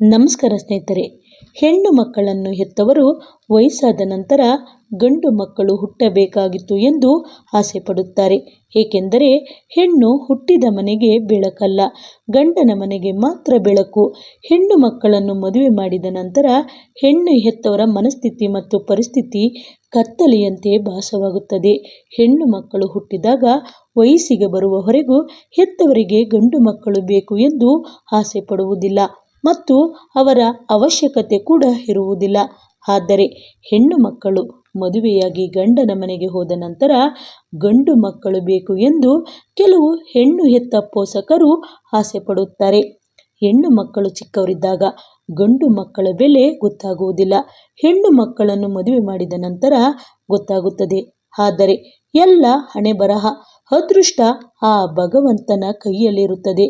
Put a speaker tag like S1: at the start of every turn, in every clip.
S1: ನಮಸ್ಕಾರ ಸ್ನೇಹಿತರೆ, ಹೆಣ್ಣು ಮಕ್ಕಳನ್ನು ಹೆತ್ತವರು ವಯಸ್ಸಾದ ನಂತರ ಗಂಡು ಮಕ್ಕಳು ಹುಟ್ಟಬೇಕಾಗಿತ್ತು ಎಂದು ಆಸೆ ಪಡುತ್ತಾರೆ ಏಕೆಂದರೆ ಹೆಣ್ಣು ಹುಟ್ಟಿದ ಮನೆಗೆ ಬೆಳಕಲ್ಲ, ಗಂಡನ ಮನೆಗೆ ಮಾತ್ರ ಬೆಳಕು. ಹೆಣ್ಣು ಮಕ್ಕಳನ್ನು ಮದುವೆ ಮಾಡಿದ ನಂತರ ಹೆಣ್ಣು ಹೆತ್ತವರ ಮನಸ್ಥಿತಿ ಮತ್ತು ಪರಿಸ್ಥಿತಿ ಕತ್ತಲೆಯಂತೆ ಭಾಸವಾಗುತ್ತದೆ. ಹೆಣ್ಣು ಮಕ್ಕಳು ಹುಟ್ಟಿದಾಗ ವಯಸ್ಸಿಗೆ ಬರುವವರೆಗೂ ಹೆತ್ತವರಿಗೆ ಗಂಡು ಮಕ್ಕಳು ಬೇಕು ಎಂದು ಆಸೆ ಪಡುವುದಿಲ್ಲ ಮತ್ತು ಅವರ ಅವಶ್ಯಕತೆ ಕೂಡ ಇರುವುದಿಲ್ಲ. ಆದರೆ ಹೆಣ್ಣು ಮಕ್ಕಳು ಮದುವೆಯಾಗಿ ಗಂಡನ ಮನೆಗೆ ಹೋದ ನಂತರ ಗಂಡು ಮಕ್ಕಳು ಬೇಕು ಎಂದು ಕೆಲವು ಹೆಣ್ಣು ಹೆತ್ತ ಪೋಷಕರು ಆಸೆ ಪಡುತ್ತಾರೆ. ಹೆಣ್ಣು ಮಕ್ಕಳು ಚಿಕ್ಕವರಿದ್ದಾಗ ಗಂಡು ಮಕ್ಕಳ ಬೆಲೆ ಗೊತ್ತಾಗುವುದಿಲ್ಲ. ಹೆಣ್ಣು ಮಕ್ಕಳನ್ನು ಮದುವೆ ಮಾಡಿದ ನಂತರ ಗೊತ್ತಾಗುತ್ತದೆ. ಆದರೆ ಎಲ್ಲ ಹಣೆ ಬರಹ ಅದೃಷ್ಟ ಆ ಭಗವಂತನ ಕೈಯಲ್ಲಿರುತ್ತದೆ.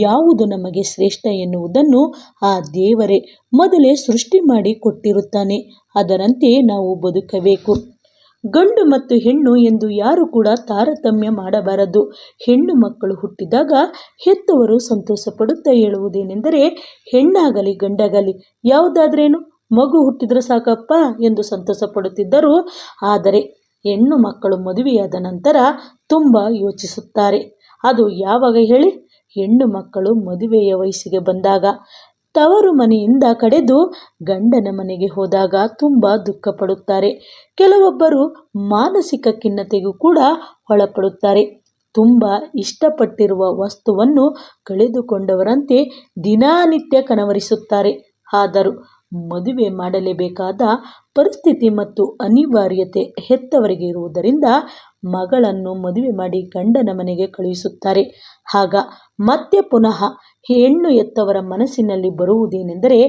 S1: ಯಾವುದು ನಮಗೆ ಶ್ರೇಷ್ಠ ಎನ್ನುವುದನ್ನು ಆ ದೇವರೇ ಮೊದಲೇ ಸೃಷ್ಟಿ ಮಾಡಿ ಕೊಟ್ಟಿರುತ್ತಾನೆ. ಅದರಂತೆ ನಾವು ಬದುಕಬೇಕು. ಗಂಡು ಮತ್ತು ಹೆಣ್ಣು ಎಂದು ಯಾರು ಕೂಡ ತಾರತಮ್ಯ ಮಾಡಬಾರದು. ಹೆಣ್ಣು ಮಕ್ಕಳು ಹುಟ್ಟಿದಾಗ ಹೆತ್ತವರು ಸಂತೋಷ ಪಡುತ್ತಾ ಹೇಳುವುದೇನೆಂದರೆ, ಹೆಣ್ಣಾಗಲಿ ಗಂಡಾಗಲಿ ಯಾವುದಾದ್ರೇನು ಮಗು ಹುಟ್ಟಿದ್ರೆ ಸಾಕಪ್ಪ ಎಂದು ಸಂತೋಷ ಪಡುತ್ತಿದ್ದರು ಆದರೆ ಹೆಣ್ಣು ಮಕ್ಕಳು ಮದುವೆಯಾದ ನಂತರ ತುಂಬ ಯೋಚಿಸುತ್ತಾರೆ. ಅದು ಯಾವಾಗ ಹೇಳಿ? ಹೆಣ್ಣು ಮಕ್ಕಳು ಮದುವೆಯ ವಯಸ್ಸಿಗೆ ಬಂದಾಗ. ತವರು ಮನೆಯಿಂದ ಕಡೆದು ಗಂಡನ ಮನೆಗೆ ಹೋದಾಗ ತುಂಬ ದುಃಖ ಪಡುತ್ತಾರೆ ಕೆಲವೊಬ್ಬರು ಮಾನಸಿಕ ಖಿನ್ನತೆಗೂ ಕೂಡ ಒಳಪಡುತ್ತಾರೆ. ತುಂಬ ಇಷ್ಟಪಟ್ಟಿರುವ ವಸ್ತುವನ್ನು ಕಳೆದುಕೊಂಡವರಂತೆ ದಿನನಿತ್ಯ ಕನವರಿಸುತ್ತಾರೆ. ಆದರೂ ಮದುವೆ ಮಾಡಲೇಬೇಕಾದ ಪರಿಸ್ಥಿತಿ ಮತ್ತು ಅನಿವಾರ್ಯತೆ ಹೆತ್ತವರಿಗೆ ಇರುವುದರಿಂದ ಮಗಳನ್ನು ಮದುವೆ ಮಾಡಿ ಗಂಡನ ಮನೆಗೆ ಕಳುಹಿಸುತ್ತಾರೆ. ಆಗ ಮತ್ತೆ ಪುನಃ ಹೆಣ್ಣು ಎತ್ತವರ ಮನಸ್ಸಿನಲ್ಲಿ ಬರುವುದೇನೆಂದರೆ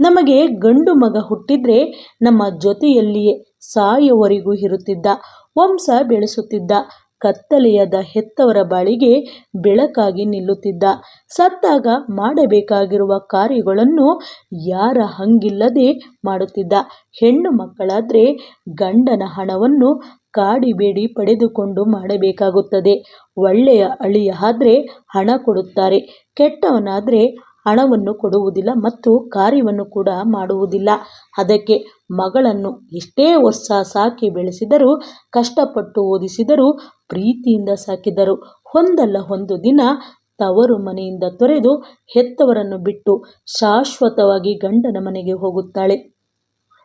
S1: ನಮಗೆ ಗಂಡು ಮಗ ಹುಟ್ಟಿದ್ರೆ ನಮ್ಮ ಜೊತೆಯಲ್ಲಿಯೇ ಸಾಯುವರೆಗೂ ಇರುತ್ತಿದ್ದ, ವಂಶ ಬೆಳೆಸುತ್ತಿದ್ದ ಕತ್ತಲೆಯಾದ ಹೆತ್ತವರ ಬಾಳಿಗೆ ಬೆಳಕಾಗಿ ನಿಲ್ಲುತ್ತಿದ್ದ. ಸತ್ತಾಗ ಮಾಡಬೇಕಾಗಿರುವ ಕಾರ್ಯಗಳನ್ನು ಯಾರ ಹಂಗಿಲ್ಲದೆ ಮಾಡುತ್ತಿದ್ದ. ಹೆಣ್ಣು ಮಕ್ಕಳಾದರೆ ಗಂಡನ ಹಣವನ್ನು ಕಾಡಿಬೇಡಿ ಪಡೆದುಕೊಂಡು ಮಾಡಬೇಕಾಗುತ್ತದೆ. ಒಳ್ಳೆಯ ಅಳಿಯ ಆದರೆ ಹಣ ಕೊಡುತ್ತಾರೆ. ಕೆಟ್ಟವನಾದರೆ ಹಣವನ್ನು ಕೊಡುವುದಿಲ್ಲ ಮತ್ತು ಕಾರ್ಯವನ್ನು ಕೂಡ ಮಾಡುವುದಿಲ್ಲ. ಅದಕ್ಕೆ ಮಗಳನ್ನು ಎಷ್ಟೇ ವರ್ಷ ಸಾಕಿ ಬೆಳೆಸಿದರೂ, ಕಷ್ಟಪಟ್ಟು ಓದಿಸಿದರೂ, ಪ್ರೀತಿಯಿಂದ ಸಾಕಿದರು ಒಂದಲ್ಲ ಒಂದು ದಿನ ತವರು ಮನೆಯಿಂದ ತೊರೆದು ಹೆತ್ತವರನ್ನು ಬಿಟ್ಟು ಶಾಶ್ವತವಾಗಿ ಗಂಡನ ಮನೆಗೆ ಹೋಗುತ್ತಾಳೆ.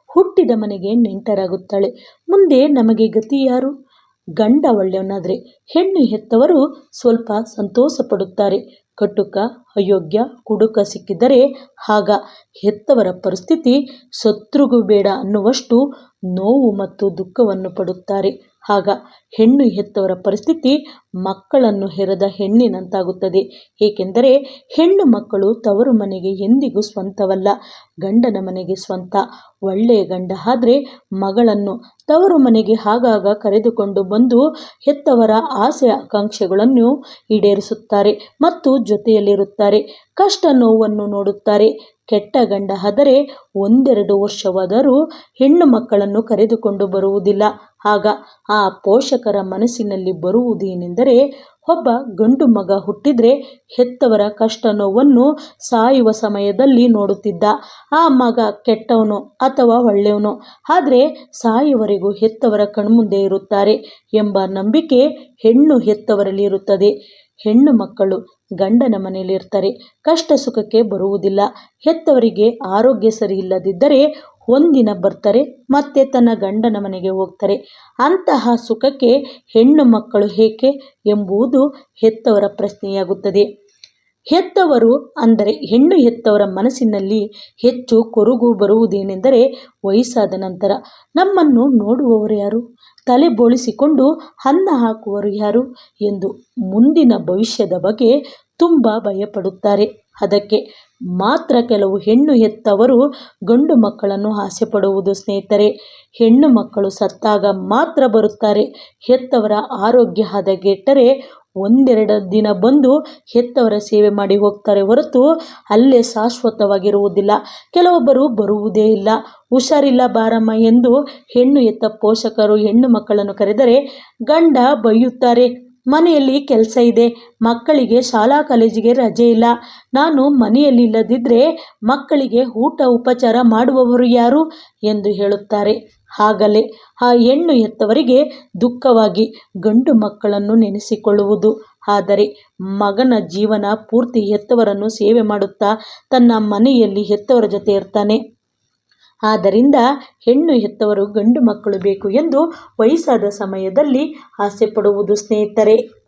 S1: ಹುಟ್ಟಿದ ಮನೆಗೆ ನೆಂಟರಾಗುತ್ತಾಳೆ. ಮುಂದೆ ನಮಗೆ ಗತಿ ಯಾರು? ಗಂಡ ಒಳ್ಳೆಯವನಾದರೆ ಹೆಣ್ಣು ಹೆತ್ತವರು ಸ್ವಲ್ಪ ಸಂತೋಷ ಪಡುತ್ತಾರೆ ಕಟುಕ, ಅಯೋಗ್ಯ, ಕುಡುಕ ಸಿಕ್ಕಿದರೆ ಆಗ ಹೆತ್ತವರ ಪರಿಸ್ಥಿತಿ ಶತ್ರುಗೂ ಬೇಡ ಅನ್ನುವಷ್ಟು ನೋವು ಮತ್ತು ದುಃಖವನ್ನು ಪಡುತ್ತಾರೆ. ಆಗ ಹೆಣ್ಣು ಹೆತ್ತವರ ಪರಿಸ್ಥಿತಿ ಮಕ್ಕಳನ್ನು ಹೆರದ ಹೆಣ್ಣಿನಂತಾಗುತ್ತದೆ. ಏಕೆಂದರೆ ಹೆಣ್ಣು ಮಕ್ಕಳು ತವರು ಮನೆಗೆ ಎಂದಿಗೂ ಸ್ವಂತವಲ್ಲ, ಗಂಡನ ಮನೆಗೆ ಸ್ವಂತ. ಒಳ್ಳೆಯ ಗಂಡ ಆದರೆ ಮಗಳನ್ನು ತವರು ಮನೆಗೆ ಆಗಾಗ ಕರೆದುಕೊಂಡು ಬಂದು ಹೆತ್ತವರ ಆಸೆ ಆಕಾಂಕ್ಷೆಗಳನ್ನು ಈಡೇರಿಸುತ್ತಾರೆ ಮತ್ತು ಜೊತೆಯಲ್ಲಿರುತ್ತಾರೆ, ಕಷ್ಟ ನೋವನ್ನು ನೋಡುತ್ತಾರೆ. ಕೆಟ್ಟ ಗಂಡ ಆದರೆ ಒಂದೆರಡು ವರ್ಷವಾದರೂ ಹೆಣ್ಣು ಮಕ್ಕಳನ್ನು ಕರೆದುಕೊಂಡು ಬರುವುದಿಲ್ಲ. ಆಗ ಆ ಪೋಷಕರ ಮನಸ್ಸಿನಲ್ಲಿ ಬರುವುದೇನೆಂದರೆ ಒಬ್ಬ ಗಂಡು ಮಗ ಹುಟ್ಟಿದ್ರೆ ಹೆತ್ತವರ ಕಷ್ಟ ನೋವನ್ನು ಸಾಯುವ ಸಮಯದಲ್ಲಿ ನೋಡುತ್ತಿದ್ದ. ಆ ಮಗ ಕೆಟ್ಟವನು ಅಥವಾ ಒಳ್ಳೆಯವನು. ಆದರೆ ಸಾಯುವರೆಗೂ ಹೆತ್ತವರ ಕಣ್ಮುಂದೆ ಇರುತ್ತಾರೆ ಎಂಬ ನಂಬಿಕೆ ಹೆಣ್ಣು ಹೆತ್ತವರಲ್ಲಿ ಇರುತ್ತದೆ. ಹೆಣ್ಣು ಮಕ್ಕಳು ಗಂಡನ ಮನೆಯಲ್ಲಿರ್ತಾರೆ. ಕಷ್ಟ ಸುಖಕ್ಕೆ ಬರುವುದಿಲ್ಲ. ಹೆತ್ತವರಿಗೆ ಆರೋಗ್ಯ ಸರಿ ಇಲ್ಲದಿದ್ದರೆ ಒಂದಿನ ಬರ್ತಾರೆ, ಮತ್ತೆ ತನ್ನ ಗಂಡನ ಮನೆಗೆ ಹೋಗ್ತಾರೆ. ಅಂತಹ ಸುಖಕ್ಕೆ ಹೆಣ್ಣು ಮಕ್ಕಳು ಏಕೆ ಎಂಬುದು ಹೆತ್ತವರ ಪ್ರಶ್ನೆಯಾಗುತ್ತದೆ. ಹೆತ್ತವರು ಅಂದರೆ ಹೆಣ್ಣು ಹೆತ್ತವರ ಮನಸ್ಸಿನಲ್ಲಿ ಹೆಚ್ಚು ಕೊರಗು ಬರುವುದೇನೆಂದರೆ ವಯಸ್ಸಾದ ನಂತರ. ನಮ್ಮನ್ನು ನೋಡುವವರು ಯಾರು? ತಲೆ ಬೋಳಿಸಿಕೊಂಡು ಅನ್ನ ಹಾಕುವರು ಯಾರು ಎಂದು ಮುಂದಿನ ಭವಿಷ್ಯದ ಬಗ್ಗೆ ತುಂಬ ಭಯಪಡುತ್ತಾರೆ. ಅದಕ್ಕೆ ಮಾತ್ರ ಕೆಲವು ಹೆಣ್ಣು ಹೆತ್ತವರು ಗಂಡು ಮಕ್ಕಳನ್ನು ಆಸೆ ಪಡುವುದು ಸ್ನೇಹಿತರೆ. ಹೆಣ್ಣು ಮಕ್ಕಳು ಸತ್ತಾಗ ಮಾತ್ರ ಬರುತ್ತಾರೆ. ಹೆತ್ತವರ ಆರೋಗ್ಯ ಹದಗೆಟ್ಟರೆ ಒಂದೆರಡು ದಿನ ಬಂದು ಹೆತ್ತವರ ಸೇವೆ ಮಾಡಿ ಹೋಗ್ತಾರೆ ಹೊರತು ಅಲ್ಲೇ ಶಾಶ್ವತವಾಗಿರುವುದಿಲ್ಲ. ಕೆಲವೊಬ್ಬರು ಬರುವುದೇ ಇಲ್ಲ. ಹುಷಾರಿಲ್ಲ ಬಾರಮ್ಮ ಎಂದು ಹೆಣ್ಣು ಎತ್ತ ಪೋಷಕರು ಹೆಣ್ಣು ಮಕ್ಕಳನ್ನು ಕರೆದರೆ ಗಂಡ ಬೈಯುತ್ತಾರೆ. ಮನೆಯಲ್ಲಿ ಕೆಲಸ ಇದೆ. ಮಕ್ಕಳಿಗೆ ಶಾಲಾ ಕಾಲೇಜಿಗೆ ರಜೆ ಇಲ್ಲ. ನಾನು ಮನೆಯಲ್ಲಿ ಇಲ್ಲದಿದ್ದರೆ ಮಕ್ಕಳಿಗೆ ಊಟ ಉಪಚಾರ ಮಾಡುವವರು ಯಾರು? ಎಂದು ಹೇಳುತ್ತಾರೆ. ಆಗಲೇ ಆ ಹೆಣ್ಣು ಹೆತ್ತವರಿಗೆ ದುಃಖವಾಗಿ ಗಂಡು ಮಕ್ಕಳನ್ನು ನೆನೆಸಿಕೊಳ್ಳುವುದು. ಆದರೆ ಮಗನ ಜೀವನ ಪೂರ್ತಿ ಹೆತ್ತವರನ್ನು ಸೇವೆ ಮಾಡುತ್ತಾ ತನ್ನ ಮನೆಯಲ್ಲಿ ಹೆತ್ತವರ ಜೊತೆ ಇರ್ತಾನೆ. ಆದ್ದರಿಂದ ಹೆಣ್ಣು ಹೆತ್ತವರು ಗಂಡು ಮಕ್ಕಳು ಬೇಕು ಎಂದು ವಯಸ್ಸಾದ ಸಮಯದಲ್ಲಿ ಆಸೆ ಪಡುವುದು ಸ್ನೇಹಿತರೆ.